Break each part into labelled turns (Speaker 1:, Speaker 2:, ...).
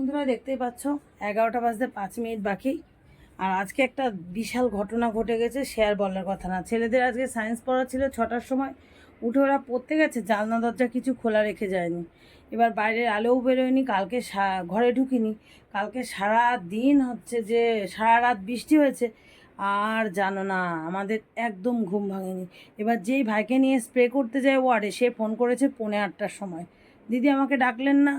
Speaker 1: বন্ধুরা দেখতেই পাচ্ছ, এগারোটা বাজতে পাঁচ মিনিট বাকি। আর আজকে একটা বিশাল ঘটনা ঘটে গেছে শেয়ার বলার কথা না। ছেলেদের আজকে সায়েন্স পড়া ছিল ছটার সময়। উঠে ওরা পড়তে গেছে, জানলা দরজা কিছু খোলা রেখে যায়নি। এবার বাইরের আলোও বেরোয়নি, কালকে ঘরে ঢুকিনি। কালকে সারা দিন হচ্ছে যে সারা রাত বৃষ্টি হয়েছে, আর জানো না, আমাদের একদম ঘুম ভাঙেনি। এবার যেই ভাইকে নিয়ে স্প্রে করতে যায় ওয়ার্ডে, সে ফোন করেছে পৌনে আটটার সময়। দিদি আমাকে ডাকলেন না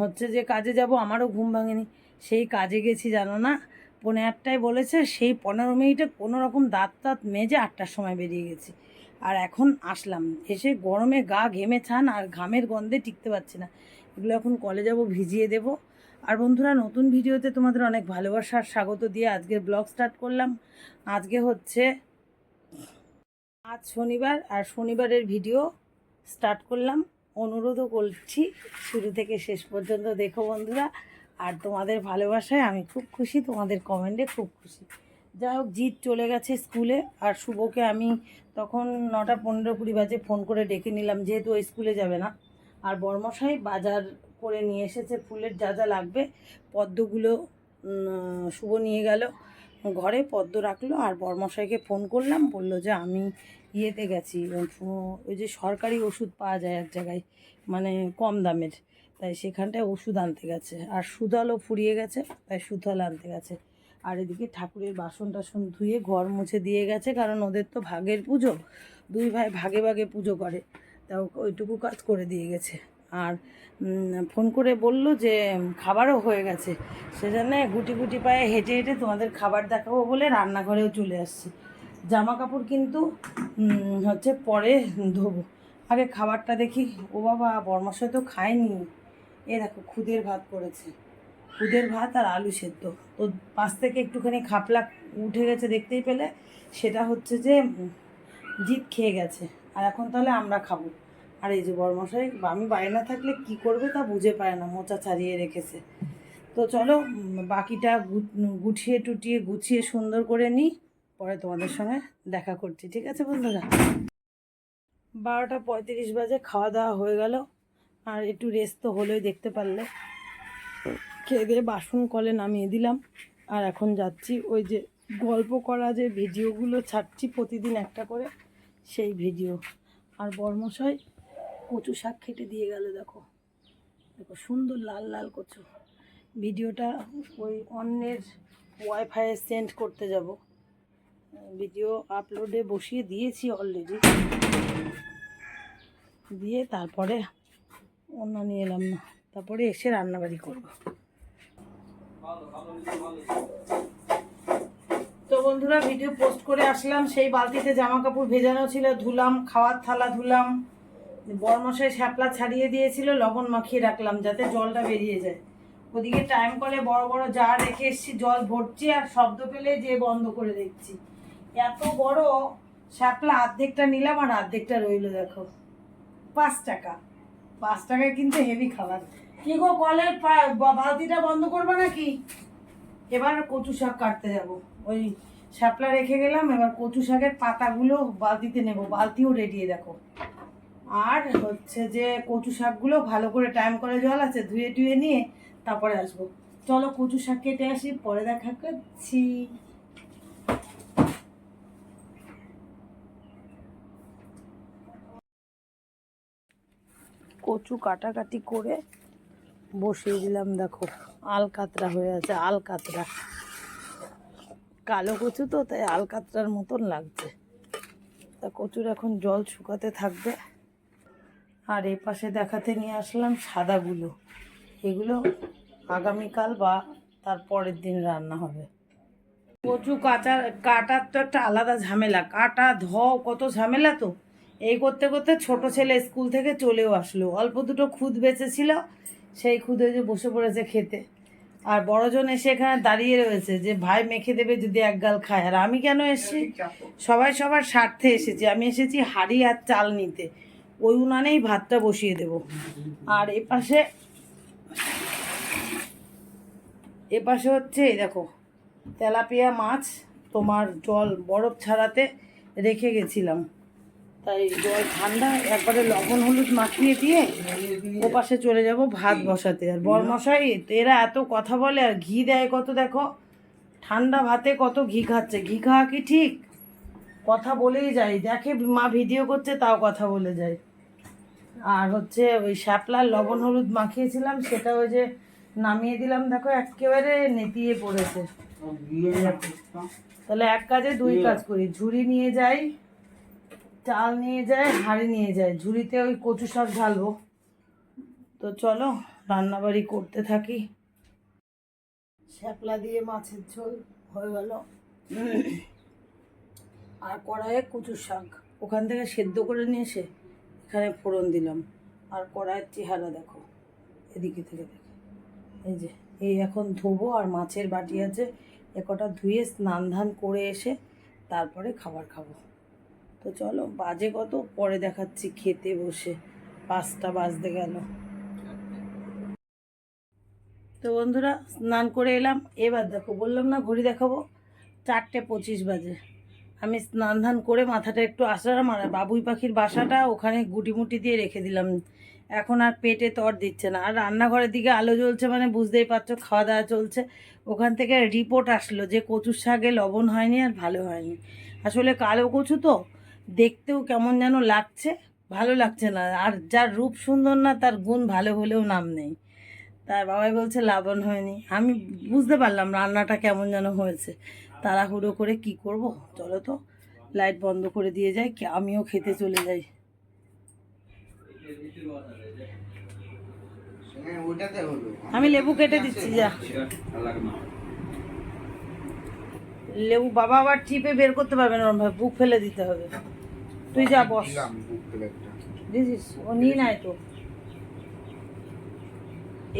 Speaker 1: হচ্ছে যে কাজে যাব, আমারও ঘুম ভাঙেনি। সেই কাজে গেছি, জানো না? পৌনে আটটায় বলেছে, সেই পনেরো মিনিটে কোনো রকম দাঁত তাঁত মেজে আটটার সময় বেরিয়ে গেছি। আর এখন আসলাম। এসে গরমে গা ঘেমে ছান, আর ঘামের গন্ধে টিকতে পারছি না। এগুলো এখন কলে যাব, ভিজিয়ে দেব। আর বন্ধুরা, নতুন ভিডিওতে তোমাদের অনেক ভালোবাসার স্বাগত দিয়ে আজকের ব্লগ স্টার্ট করলাম। আজকে হচ্ছে আজ শনিবার, আর শনিবারের ভিডিও স্টার্ট করলাম। অনুরোধও করছি, শুরু থেকে শেষ পর্যন্ত দেখো বন্ধুরা। আর তোমাদের ভালোবাসায় আমি খুব খুশি, তোমাদের কমেন্টে খুব খুশি। যাই হোক, জিৎ চলে গেছে স্কুলে আর শুভকে আমি তখন নটা পনেরো কুড়ি বাজে ফোন করে ডেকে নিলাম, যেহেতু ওই স্কুলে যাবে না। আর বর্মশাই বাজার করে নিয়ে এসেছে, ফুলের যা যা লাগবে, পদ্মগুলো শুভ নিয়ে গেল। ঘরে পদ্ম রাখল আর বর্মশাইকে ফোন করলাম, বলল যে আমি ইয়েতে গেছি ওই যে সরকারি ওষুধ পাওয়া যায় এক জায়গায় মানে কম দামের, তাই সেখানটায় ওষুধ আনতে গেছে। আর সুদলও ফুরিয়ে গেছে, তাই সুদল আনতে গেছে। আর এদিকে ঠাকুরের বাসন টাসন ধুয়ে ঘর মুছে দিয়ে গেছে, কারণ ওদের তো ভাগের পুজো, দুই ভাই ভাগে ভাগে পুজো করে, তা ওইটুকু কাজ করে দিয়ে গেছে। আর ফোন করে বলল যে, খাবারও হয়ে গেছে। সেজন্য গুটি গুটি পায়ে হেঁটে হেঁটে তোমাদের খাবার দেখাবো বলে রান্নাঘরেও চলে আসছি। জামা কাপড় কিন্তু হচ্ছে পরে ধোবো। আগে খাবারটা দেখি। ও বাবা বর্মাশয় তো খায়নি। এ দেখো, খুদের ভাত করেছে। খুদের ভাত আর আলু সেদ্ধ। তো পাশ থেকে একটুখানি খাপলা উঠে গেছে দেখতেই পেলে। সেটা হচ্ছে যে জিত খেয়ে গেছে। আর এখন তাহলে আমরা খাব। আর এই যে বরমশাই, আমি বাড়ি না থাকলে কি করবে তা বুঝে পায় না, মোচা ছাড়িয়ে রেখেছে। তো চলো বাকিটা গুছিয়ে টুটিয়ে গুছিয়ে সুন্দর করে নিই, পরে তোমাদের সঙ্গে দেখা করছি, ঠিক আছে বন্ধুরা? বারোটা পঁয়ত্রিশ বাজে, খাওয়া দাওয়া হয়ে গেল। আর একটু রেস্ট তো হলোই, দেখতে পারলে। খেয়ে দিয়ে বাসন কলে নামিয়ে দিলাম। আর এখন যাচ্ছি, ওই যে গল্প করা যে ভিডিওগুলো ছাড়ছি প্রতিদিন একটা করে, সেই ভিডিও। আর বর্মশাই কচু শাক খেটে দিয়ে গেল, দেখো। দেখো, সুন্দর লাল লাল কচু। ভিডিওটা ওই অন্যের ওয়াইফাইয়ে সেন্ড করতে যাব। ভিডিও আপলোডে বসিয়ে দিয়েছি অলরেডি দিয়ে তারপরে অন্য নিয়ে এলাম না। তারপরে এসে রান্নাবাড়ি করব। তো বন্ধুরা, ভিডিও পোস্ট করে আসলাম। সেই বালতিতে জামা কাপড় ভেজানো ছিল, ধুলাম, খাওয়ার থালা ধুলাম। বরমশাই শ্যাপলা ছাড়িয়ে দিয়েছিল, লবণ মাখিয়ে রাখলাম যাতে জলটা বেরিয়ে যায়। ওদিকে টাইম কলে বড় বড় যা রেখে এসেছি, জল ভরছি আর শব্দ পেলে যে বন্ধ করে দেখছি। এত বড় শ্যাপলা অর্ধেকটা নিলাম আর অর্ধেকটা রইল দেখো। পাঁচ টাকা। পাঁচ টাকায় কিন্তু হেভি খাবার। কি গো কলের বালতিটা বন্ধ করবে নাকি? এবার কচু শাক কাটতে যাব। ওই শ্যাপলা রেখে গেলাম, এবার কচু শাকের পাতাগুলো বালতিতে নেব। বালতিও রেডি দেখো। আর হচ্ছে যে কচু শাকগুলো ভালো করে টাইম করে জল আছে, ধুয়ে টুয়ে নিয়ে তারপরে আসব। চলো কচু শাক কেটে আসি, পরে দেখা করছি। কচু কাটাকাটি করে বসিয়ে দিলাম, দেখো আল কাতরা হয়ে আছে আল কাতরা কালো কচু তো, তাই আল কাতরার মতন লাগছে। তা কচুর এখন জল শুকাতে থাকবে। আর এই পাশে দেখাতে নিয়ে আসলাম সাদাগুলো। এগুলো আগামীকাল বা তার পরের দিন রান্না হবে। কচু কাঁচা কাটার তো একটা আলাদা ঝামেলা। কাটা ধোও কত ঝামেলা তো। এই করতে করতে ছোট ছেলে স্কুল থেকে চলেও আসলো। অল্প দুটো খুদ বেঁচেছিল সেই খুদে যে বসে পড়েছে খেতে। আর বড়জন এসে এখানে দাঁড়িয়ে রয়েছে যে ভাই মেখে দেবে যদি এক গাল খায়। আর আমি কেন এসেছি? সবাই সবার স্বার্থে এসেছি। আমি এসেছি হাড়ি আর চাল নিতে। ওই উনানেই ভাতটা বসিয়ে দেব। আর এ পাশে এ পাশে হচ্ছে, এই দেখো, তেলাপিয়া মাছ তোমার জল বরফ ছাড়াতে রেখে গেছিলাম। তাই জল ঠান্ডা, একবারে লবণ হলুদ মাখিয়ে দিয়ে ও পাশে চলে যাব ভাত বসাতে। আর বরমশাই, এরা এত কথা বলে আর ঘি দেয় কত দেখো? ঠান্ডা ভাতে কত ঘি খাচ্ছে। ঘি খাওয়া কি ঠিক? কথা বলেই যায় দেখে মা ভিডিও করছে তাও কথা বলে যায় আর হচ্ছে ওই শ্যাপলার লবণ হলুদ মাখিয়েছিলাম সেটা ওই যে নামিয়ে দিলাম দেখো একেবারে নেতিয়ে পড়েছে। তাহলে এক কাজে দুই কাজ করি। ঝুড়ি নিয়ে যাই চাল নিয়ে যাই হাঁড়ি নিয়ে যাই। ঝুড়িতে ওই কচু শাক ঢালবো। তো চলো রান্নাবাড়ি করতে থাকি। শ্যাপলা দিয়ে মাছের ঝোল হয়ে গেল। আর কড়াইয়ে কচু শাক। ওখান থেকে সেদ্ধ করে নিয়ে এসে এখানে ফোড়ন দিলাম। আর কড়াইয়ের চেহারা দেখো, এদিকে থেকে দেখো। এই যে, এই এখন ধোবো আর মাছের বাটি আছে। এ কটা ধুয়ে স্নান ধান করে এসে তারপরে খাবার খাব। তো চলো, বাজে কত? পরে দেখাচ্ছি খেতে বসে। পাঁচটা বাজতে গেল। তো বন্ধুরা, স্নান করে এলাম। এবার দেখো, বললাম না ঘড়ি দেখাবো? চারটে পঁচিশ বাজে। আমি স্নান ধান করে মাথাটা একটু আসার মারা বাবুই পাখির বাসাটা ওখানে গুটি মুটি দিয়ে রেখে দিলাম। এখন আর পেটে তর দিচ্ছে না। আর রান্নাঘরের দিকে আলো জ্বলছে মানে বুঝতেই পারছ খাওয়া দাওয়া চলছে। ওখান থেকে রিপোর্ট আসলো যে কচুর শাকে লবণ হয়নি আর ভালো হয়নি। আসলে কালো কচু তো, দেখতেও কেমন যেন লাগছে, ভালো লাগছে না। আর যার রূপ সুন্দর না, তার গুণ ভালো হলেও নাম নেই। তার বাবাই বলছে, লাবণ হয়নি। আমি বুঝতে পারলাম রান্নাটা কেমন যেন হয়েছে। তাড়াহুড়ো করে কি করব? চলো তো লাইট বন্ধ করে দিয়ে যাই আমিও খেতে চলে যাই। আমি লেবু কেটে দিচ্ছি, যা। লেবু বাবা আবার চিপে বের করতে পারবে না ভাবে বুক ফেলে দিতে হবে। তুই যা, বস। ও নিয়ে নাই তো।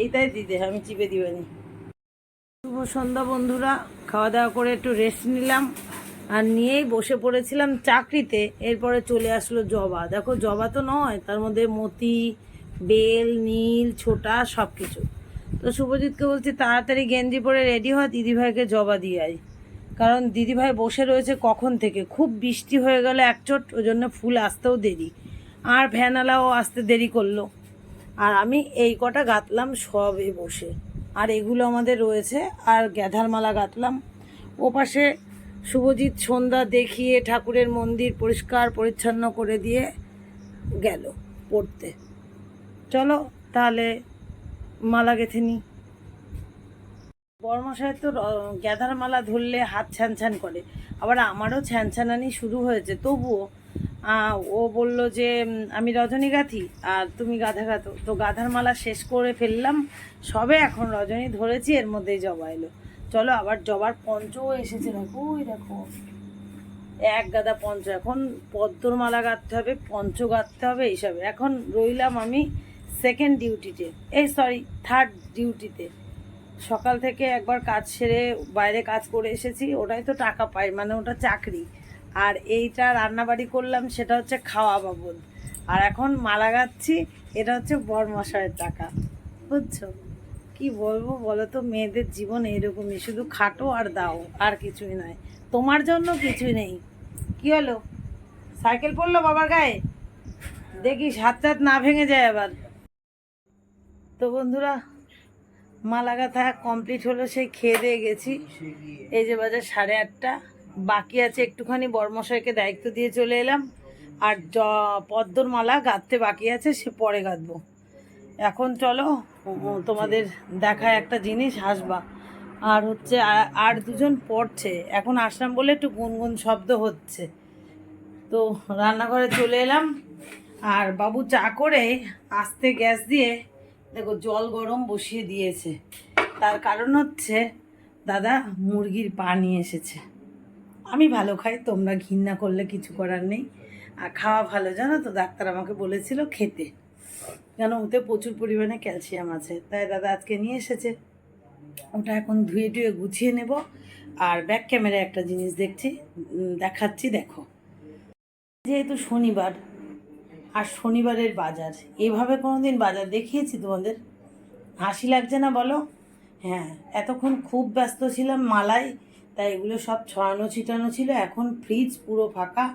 Speaker 1: এইটাই দিতে আমি চিপে দিবেনি। শুভ সন্ধ্যা বন্ধুরা। খাওয়া দাওয়া করে একটু রেস্ট নিলাম। আর নিয়েই বসে পড়েছিলাম চাকরিতে। এরপরে চলে আসলো জবা। দেখো, জবা তো নয়, তার মধ্যে মতি, বেল, নীল, ছোটা সব কিছু তো শুভজিৎকে বলছি, তাড়াতাড়ি গেঞ্জি পরে রেডি হয় দিদিভাইকে জবা দিয়ে আয়। কারণ দিদিভাই বসে রয়েছে কখন থেকে? খুব বৃষ্টি হয়ে গেল একচোট ওই জন্য ফুল আসতেও দেরি। আর ভ্যানালাও আসতে দেরি করল। আর আমি এই কটা গাঁথলাম সবে বসে। আর এগুলো আমাদের রয়েছে। আর গ্যাধার মালা গাঁথলাম। ও পাশে শুভজিৎ সন্ধ্যা দেখিয়ে ঠাকুরের মন্দির পরিষ্কার পরিচ্ছন্ন করে দিয়ে গেল পড়তে। চলো তাহলে মালা গেঁথে নিই। বর্মশাই তো র- গ্যাদার মালা ধরলে হাত ছ্যান ছ্যান করে। আবার আমারও ছ্যান ছ্যানানি শুরু হয়েছে। তবুও ও বলল যে আমি রজনী গাঁথি, আর তুমি গাধা গাঁথো। তো গাধার মালা শেষ করে ফেললাম, সবে এখন রজনী ধরেছি, এর মধ্যেই জবা এলো। চলো, আবার জবার পঞ্চও এসেছে দেখো, ওই দেখো। এক গাদা পঞ্চ, এখন পদ্মর মালা গাঁথতে হবে, পঞ্চ গাঁথতে হবে, এইসবে। এখন রইলাম আমি সেকেন্ড ডিউটিতে এই সরি থার্ড ডিউটিতে সকাল থেকে একবার কাজ সেরে বাইরে কাজ করে এসেছি, ওটাই তো টাকা পাই মানে ওটা চাকরি। আর এইটা রান্নাবাড়ি করলাম, সেটা হচ্ছে খাওয়া বাবদ। আর এখন মালা গাচ্ছি, এটা হচ্ছে বরমশায়ের টাকা। বুঝছ? কি বলব বলো তো, মেয়েদের জীবন এরকমই শুধু খাটো আর দাও, আর কিছুই নয়। তোমার জন্য কিছুই নেই। কি হলো? সাইকেল পড়ল বাবার গায়ে? দেখিস, হাত টাত না ভেঙে যায় আবার। তো বন্ধুরা, মালা গাঁথা কমপ্লিট হলো, সেই খেয়ে দিয়ে গেছি। এই যে বাজার সাড়ে আটটা। বাকি আছে একটুখানি বর্মশাইকে দায়িত্ব দিয়ে চলে এলাম। আর পদ্মর মালা গাঁথতে বাকি আছে, সে পরে গাঁথবো। এখন চলো তোমাদের দেখায় একটা জিনিস, হাসবা। আর হচ্ছে আর দুজন পড়ছে। এখন আসলাম বলে একটু গুনগুন শব্দ হচ্ছে। তো রান্নাঘরে চলে এলাম। আর বাবু চা করে আস্তে গ্যাস দিয়ে, দেখো জল গরম বসিয়ে দিয়েছে। তার কারণ হচ্ছে, দাদা মুরগির পা নিয়ে এসেছে। আমি ভালো খাই, তোমরা ঘৃণা করলে কিছু করার নেই। আর খাওয়া ভালো, জানো তো? ডাক্তার আমাকে বলেছিল খেতে। কেন? ওতে প্রচুর পরিমাণে ক্যালসিয়াম আছে। তাই দাদা আজকে নিয়ে এসেছে। ওটা এখন ধুয়ে টুয়ে গুছিয়ে নেব। আর ব্যাক ক্যামেরায় একটা জিনিস দেখছি দেখাচ্ছি, দেখো। যেহেতু শনিবার, আর শনিবারের বাজার, এভাবে কোনো দিন বাজার দেখিয়েছি তোমাদের? হাসি লাগছে না বলো? হ্যাঁ এতক্ষণ খুব ব্যস্ত ছিলাম মালায় তাই এগুলো সব ছড়ানো ছিটানো ছিল। এখন ফ্রিজ পুরো ফাঁকা,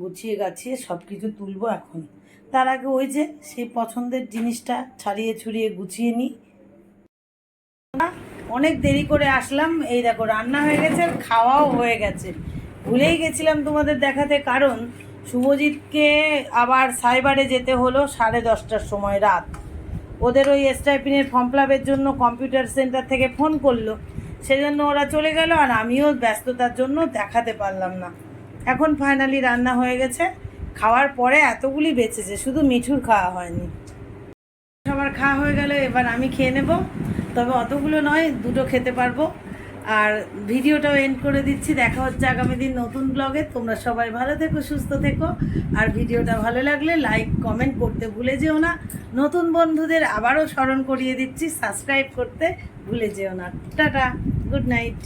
Speaker 1: গুছিয়ে গাছিয়ে সব কিছু তুলবো এখন। তার আগে ওই যে সেই পছন্দের জিনিসটা ছাড়িয়ে ছুড়িয়ে গুছিয়ে নিই। অনেক দেরি করে আসলাম। এই দেখো, রান্না হয়ে গেছে খাওয়াও হয়ে গেছে। ভুলেই গেছিলাম তোমাদের দেখাতে, কারণ শুভজিৎকে আবার সাইবারে যেতে হলো সাড়ে দশটার সময় রাত। ওদের ওই স্টাইপিনের ফর্ম ফিলাপের জন্য কম্পিউটার সেন্টার থেকে ফোন করল। সেজন্য ওরা চলে গেল আর আমিও ব্যস্ততার জন্য দেখাতে পারলাম না। এখন ফাইনালি রান্না হয়ে গেছে। খাওয়ার পরে এতগুলি বেঁচেছে, শুধু মিঠুর খাওয়া হয়নি। সবার খাওয়া হয়ে গেল, এবার আমি খেয়ে নেব। তবে অতগুলো নয়, দুটো খেতে পারব। আর ভিডিওটাও এন্ড করে দিচ্ছি। দেখা হচ্ছে আগামী দিন নতুন ব্লগে তোমরা সবাই ভালো থেকো, সুস্থ থেকো। আর ভিডিওটা ভালো লাগলে লাইক কমেন্ট করতে ভুলে যেও না। নতুন বন্ধুদের আবারও স্মরণ করিয়ে দিচ্ছি সাবস্ক্রাইব করতে ভুলে যেও না। Tata good night